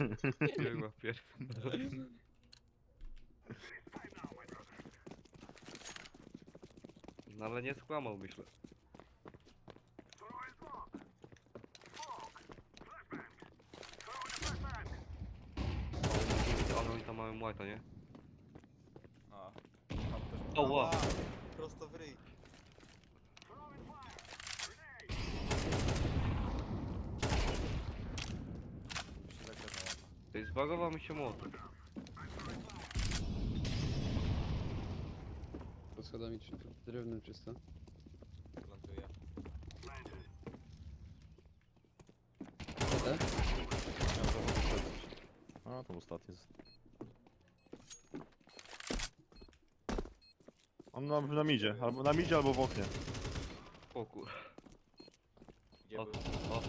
Była pierdolona. No ale nie skłamał, myślę. Ale oni tam mają nie? A. Tam też... Ała. Ała, Prosto w ryj. Jest zbagował mi się młot. Pod schodami czy drewnem czysto. Plantuję. Te? A, to ostatni jest. On na, na midzie, albo na midzie, albo w oknie. O kur... Gdzie O, był? o.